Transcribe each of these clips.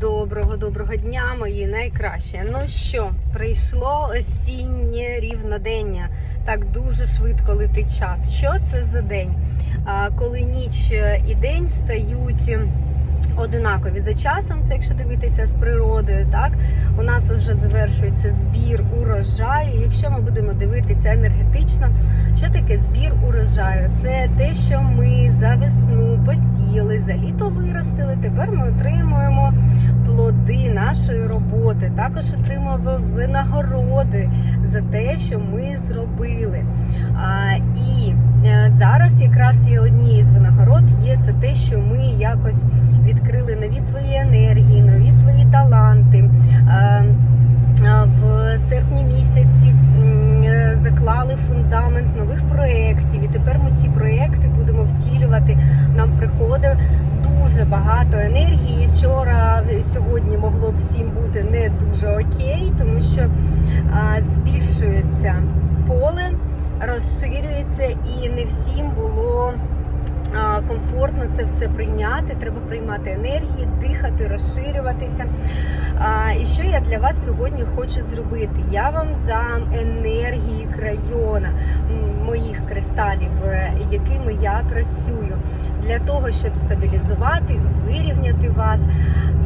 Доброго доброго дня, мої найкращі. Ну що, прийшло осіннє рівнодення. Так дуже швидко летить час. Що це за день? Коли ніч і день стають одинакові за часом, це якщо дивитися з природою, так у нас вже завершується збір урожаю. Якщо ми будемо дивитися енергетично, що таке збір урожаю? Це те, що ми за весну посіяли, за літо виростили. Тепер ми отримуємо плоди нашої роботи. Також отримуємо винагороди за те, що ми зробили. І е, зараз якраз є однією з винагород є це те, що ми якось відкрили нові свої енергії, нові свої таланти. А, а, в серпні місяці е, заклали фундамент нових проєктів, і тепер ми ці проєкти будемо втілювати. Нам приходить дуже багато енергії. Вчора, сьогодні могло всім бути не дуже окей, тому що а, збільшується поле, розширюється, і не всім було комфортно це все прийняти. Треба приймати енергії, дихати, розширюватися. І що я для вас сьогодні хочу зробити? Я вам дам енергії крайона моїх кристалів, е, якими я працюю, для того, щоб стабілізувати, вирівняти вас.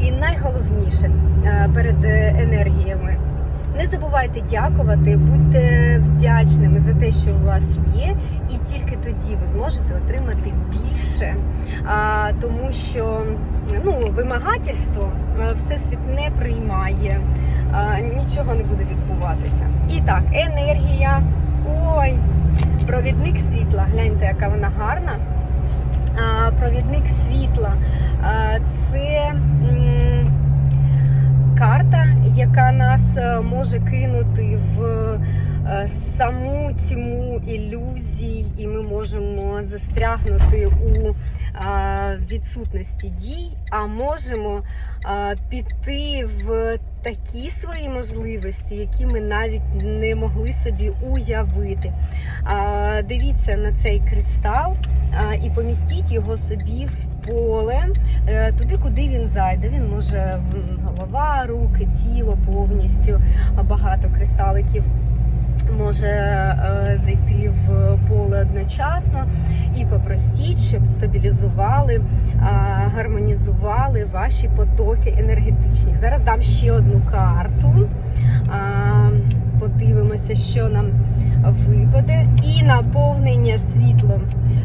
І найголовніше е, перед е, енергіями. Не забувайте дякувати, будьте вдячними за те, що у вас є, і тільки тоді ви зможете отримати більше. А, тому що ну, вимагательство е, всесвіт не приймає, а, нічого не буде відбуватися. І так, енергія. Ой, провідник світла. Гляньте, яка вона гарна. Провідник світла. А, це. м, карта, яка нас е, може кинути в саму тьму ілюзій, і ми можемо застрягнути у відсутності дій, а можемо піти в такі свої можливості, які ми навіть не могли собі уявити. Дивіться на цей кристал і помістіть його собі в поле е, туди, куди він зайде. Він може голова, руки, тіло повністю, багато кристаликів. Може е, зайти в поле одночасно і попросіть, щоб стабілізували, а, гармонізували ваші потоки енергетичні. Зараз дам ще одну карту. А, Подивимося, що нам випаде. І наповнення світлом.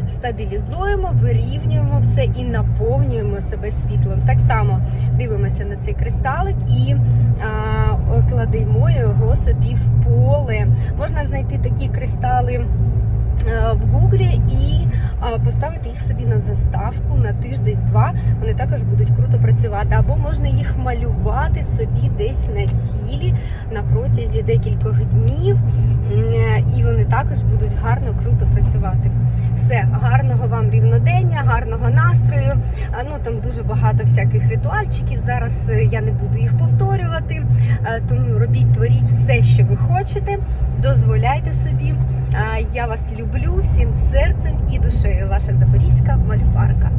Стабілізуємо, вирівнюємо все і наповнюємо себе світлом. Так само дивимося на цей кристалик і а, кладемо собі в поле. Можна знайти такі кристали е, в гуглі і поставити їх собі на заставку на тиждень-два. Вони також будуть круто працювати. Або можна їх малювати собі десь на тілі на протязі декількох днів, е, і вони також будуть гарно, круто працювати. Все, гарного вам рівнодення, гарного настрою. А, Ну там дуже багато всяких ритуальчиків. Зараз е, я не буду їх повторювати. Е, Тому робіть, творіть все, що ви хочете. Дозволяйте собі. Я вас люблю всім серцем і душею. Ваша запорізька мальфарка.